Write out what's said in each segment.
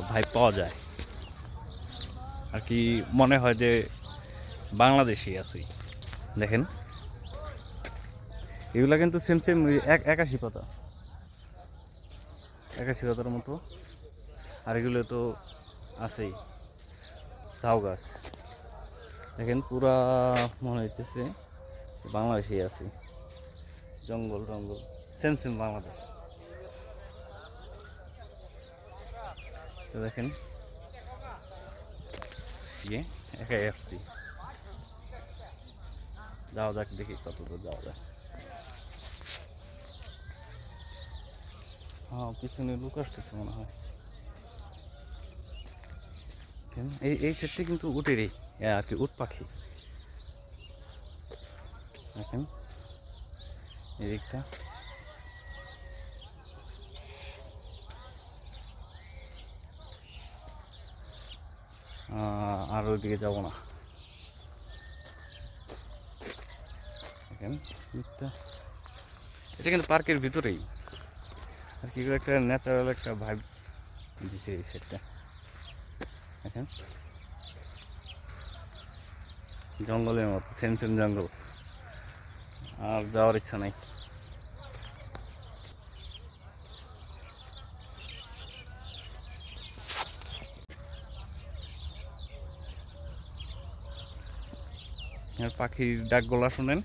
ভাই পাওয়া যায়। আর কি মনে হয় যে বাংলাদেশি আছি। দেখেন। এগুলা কিন্তু সেম সেম এক, একাশি পাতা। একাশি পাতার মতো। আর এগুলো তো আছেই। ঝাউ গাছ। দেখেন পুরা মনে হইতেছে বাংলাদেশি আছে। জঙ্গল জঙ্গল সেম সেম বাংলাদেশ। দেখেন। ইয়ে একাই আসছি। যাওয়া যাক, দেখি কত দূর যাওয়া যায়। হ্যাঁ পিছনে লোক আসতেছে মনে হয়। এই এই সেটটি কিন্তু উটেরই আর কি উট পাখি। দেখেন, এই আর ওইদিকে যাব না। এটা কিন্তু পার্কের ভিতরেই। আর কি একটা ন্যাচারাল একটা ভাইব দিছে এই সেটটা দেখেন। জঙ্গলের মতো সেম সেম জঙ্গল। আর যাওয়ার ইচ্ছা নাই। পাখির ডাক গলা শুনেন।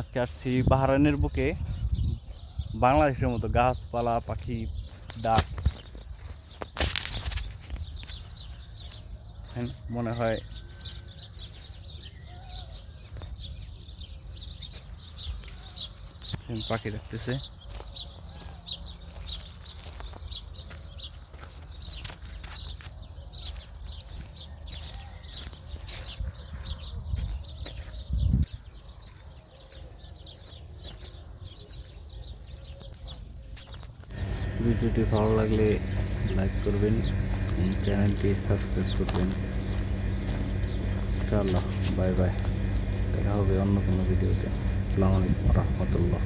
আজকে আসছি বাহারানের বুকে। বাংলাদেশের মতো গাছপালা পাখি ডাক। হ্যাঁ, মনে হয় পাখি ডাকতেছে ভিডিওটি ভালো লাগলে লাইক করবেন চ্যানেলটি সাবস্ক্রাইব করবেন। চাল্লাহ বাই বাই। দেখা হবে অন্য কোনো ভিডিওতে। আসসালামু আলাইকুম রহমতুল্লাহ।